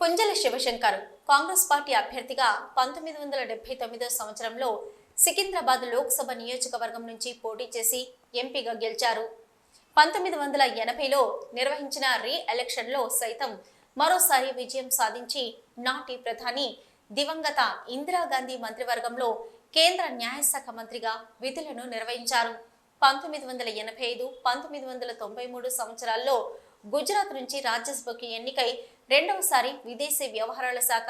పుంజల Shivshankar Congress party అభ్యర్థిగా పంతొమ్మిది వందల డెబ్బై తొమ్మిదో సంవత్సరంలో సికింద్రాబాద్ లోక్సభ నియోజకవర్గం నుంచి పోటీ చేసి ఎంపీగా గెలిచారు. పంతొమ్మిది వందల ఎనభైలో నిర్వహించిన రీ ఎలక్షన్లో సైతం మరోసారి విజయం సాధించి నాటి ప్రధాని దివంగత ఇందిరాగాంధీ మంత్రివర్గంలో కేంద్ర న్యాయశాఖ మంత్రిగా విధులను నిర్వహించారు. పంతొమ్మిది వందల ఎనభై ఐదు పంతొమ్మిది వందల తొంభై మూడు సంవత్సరాల్లో గుజరాత్ నుంచి రాజ్యసభకి ఎన్నికై రెండవసారి విదేశీ వ్యవహారాల శాఖ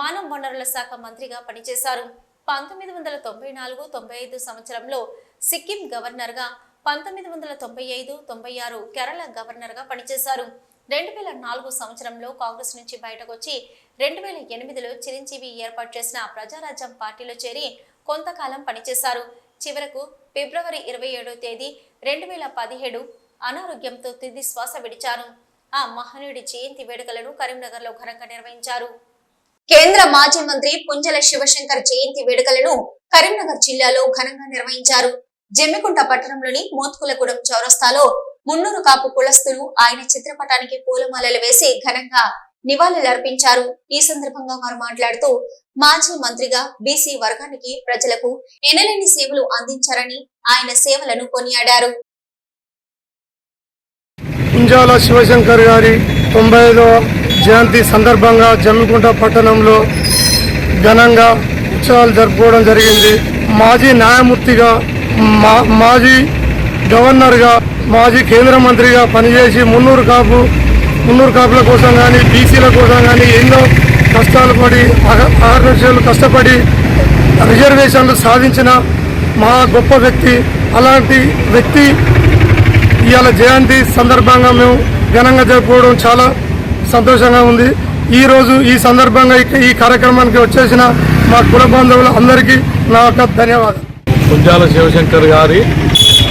మానవ వనరుల శాఖ మంత్రిగా పనిచేశారు. పంతొమ్మిది వందల తొంభై నాలుగు తొంభై ఐదు సంవత్సరంలో సిక్కిం గవర్నర్గా పంతొమ్మిది వందల తొంభై ఐదు తొంభై ఆరు కేరళ గవర్నర్గా పనిచేశారు. రెండు వేల నాలుగు సంవత్సరంలో కాంగ్రెస్ నుంచి బయటకు వచ్చి రెండు వేల ఎనిమిదిలో చిరంజీవి ఏర్పాటు చేసిన ప్రజారాజ్యం పార్టీలో చేరి కొంతకాలం పనిచేశారు. చివరకు ఫిబ్రవరి ఇరవై ఏడో తేదీ రెండు వేల పదిహేడు అనారోగ్యంతో తుది శ్వాస విడిచారు. ఆ మహనీయుడి జయంతి వేడుకలను కరీంనగర్లో ఘనంగా నిర్వహించారు. కేంద్ర మాజీ మంత్రి పుంజల శివశంకర్ జయంతి వేడుకలను కరీంనగర్ జిల్లాలో ఘనంగా నిర్వహించారు. జమ్మికుంట పట్టణంలోని మోత్కులగూడెం చౌరస్తాలో మున్నూరు కాపు కులస్తులు ఆయన చిత్రపటానికి పూలమాలలు వేసి ఘనంగా నివాళులర్పించారు ఈ సందర్భంగా వారు మాట్లాడుతూ మాజీ మంత్రిగా బీసీ వర్గానికి ప్రజలకు ఎనలేని సేవలు అందించారని ఆయన సేవలను కొనియాడారు. కుంజాల శివశంకర్ గారి తొంభై ఐదవ జయంతి సందర్భంగా జమ్మికుంట పట్టణంలో ఘనంగా ఉత్సవాలు జరుపుకోవడం జరిగింది. మాజీ న్యాయమూర్తిగా మా మాజీ గవర్నర్గా మాజీ కేంద్ర మంత్రిగా పనిచేసి మున్నూరు కాపు మున్నూరు కాపుల కోసం కానీ బీసీల కోసం కానీ ఎన్నో కష్టాలు పడి ఆకర్షణలు కష్టపడి రిజర్వేషన్లు సాధించిన మా గొప్ప వ్యక్తి. అలాంటి వ్యక్తి ఇవాళ జయంతి సందర్భంగా మేము ఘనంగా జరుపుకోవడం చాలా సంతోషంగా ఉంది. ఈ రోజు ఈ సందర్భంగా ఈ కార్యక్రమానికి వచ్చేసిన మా కుల బాంధవులు అందరికీ నా యొక్క ధన్యవాదాలు. కుంజాల శివశంకర్ గారి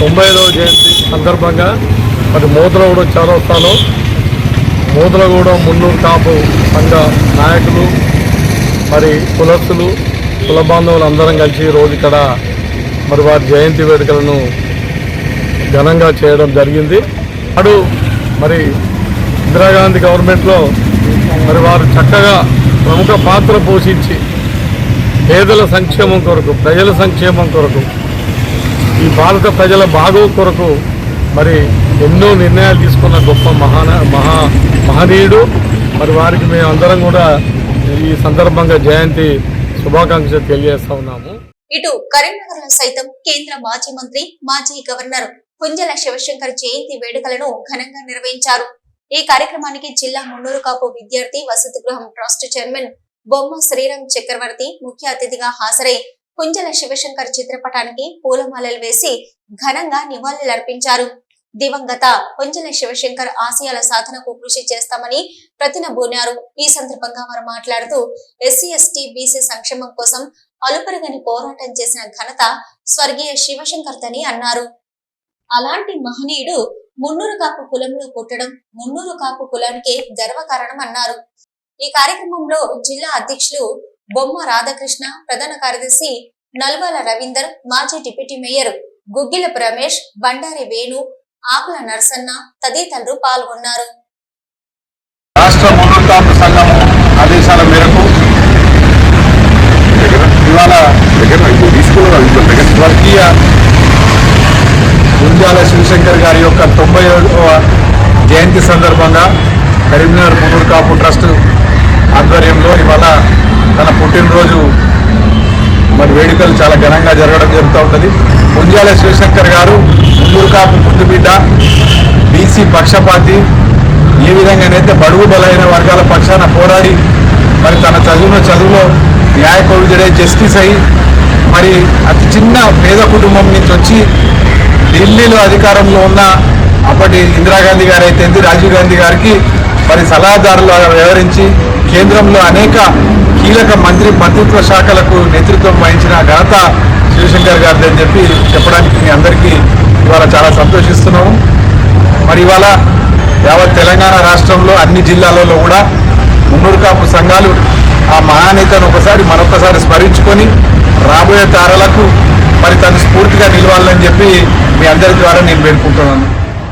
తొంభైదవ జయంతి సందర్భంగా మరి మూతలగూడెం చౌరస్తాలో మూతలగూడెం మున్నూరు కాపు సంఘ నాయకులు మరి కులస్తులు కుల బాంధవులు అందరం కలిసి రోజు ఇక్కడ మరి వారి జయంతి వేడుకలను ఘనంగా చేయడం జరిగింది. అడు మరి ఇందిరాగాంధీ గవర్నమెంట్లో మరి వారు చక్కగా ప్రముఖ పాత్ర పోషించి పేదల సంక్షేమం కొరకు ప్రజల సంక్షేమం కొరకు ఈ భారత ప్రజల బాగో కొరకు మరి ఎన్నో నిర్ణయాలు తీసుకున్న గొప్ప మహాన మహా మహనీయుడు. మరి వారికి మేము అందరం కూడా ఈ సందర్భంగా జయంతి శుభాకాంక్షలు తెలియజేస్తా ఉన్నాము. ఇటు కరీంనగర్లో సైతం కేంద్ర మాజీ మంత్రి మాజీ గవర్నర్ పుంజల శివశంకర్ జయంతి వేడుకలను ఘనంగా నిర్వహించారు. ఈ కార్యక్రమానికి జిల్లా మున్నూరు కాపు విద్యార్థి వసతి గృహం ట్రస్ట్ చైర్మన్ బొమ్మ శ్రీరామ్ చక్రవర్తి ముఖ్య అతిథిగా హాజరై పుంజల శివశంకర్ చిత్రపటానికి పూలమాలలు వేసి ఘనంగా నివాళులర్పించారు. దివంగత పుంజల శివశంకర్ ఆశయాల సాధనకు కృషి చేస్తామని ప్రతినబూనారు. ఈ సందర్భంగా వారు మాట్లాడుతూ ఎస్సీ ఎస్టీ బీసీ సంక్షేమం కోసం అలుపరగని పోరాటం చేసిన ఘనత స్వర్గీయ శివశంకర్దని అన్నారు. అలాంటి మహనీయుడు మున్నూరు కాపు కులంలో పుట్టడం మున్నూరు కాపు కులానికే గర్వకారణం అన్నారు. ఈ కార్యక్రమంలో జిల్లా అధ్యక్షులు బొమ్మ రాధాకృష్ణ ప్రధాన కార్యదర్శి నల్వాల రవీందర్ మాజీ డిప్యూటీ మేయర్ గుగ్గిల రమేష్ బండారి వేణు ఆకుల నరసన్న తదితరులు పాల్గొన్నారు. రాష్ట్ర మున్నూరు సంఘం ఆదేశాల మేరకు ఇవాళ గుంజాల శివశంకర్ గారి యొక్క తొంభై ఏడవ జయంతి సందర్భంగా కరీంనగర్ మున్నూరు కాపు ట్రస్ట్ ఆధ్వర్యంలో ఇవాళ తన పుట్టినరోజు మరి వేడుకలు చాలా ఘనంగా జరగడం జరుగుతూ ఉంటుంది. ముంజాల శివశంకర్ గారు మున్నూరు కాపు ముందు బీసీ పక్షపాతి ఏ విధంగానైతే బడుగు బలైన వర్గాల పక్షాన పోరాడి మరి తన చదువున చదువులో న్యాయ కోవిడే జస్టిస్ అయి మరి అతి చిన్న పేద కుటుంబం నుంచి వచ్చి ఢిల్లీలో అధికారంలో ఉన్న అప్పటి ఇందిరాగాంధీ గారు అయితే రాజీవ్ గాంధీ గారికి మరి సలహాదారులు వ్యవహరించి కేంద్రంలో అనేక కీలక మంత్రి మంత్రిత్వ శాఖలకు నేతృత్వం వహించిన ఘనత శివశంకర్ గారిది అని చెప్పి చెప్పడానికి మీ అందరికీ ఇవాళ చాలా సంతోషిస్తున్నాము. మరి ఇవాళ యావత్ తెలంగాణ రాష్ట్రంలో అన్ని జిల్లాలలో కూడా మున్నూరు కాపు సంఘాలు ఆ మహానేతను ఒకసారి మరొకసారి స్మరించుకొని రాబోయే తారలకు మరి తను స్ఫూర్తిగా నిలవాలని చెప్పి మీ అందరి ద్వారా నేను వేడుకుంటున్నాను.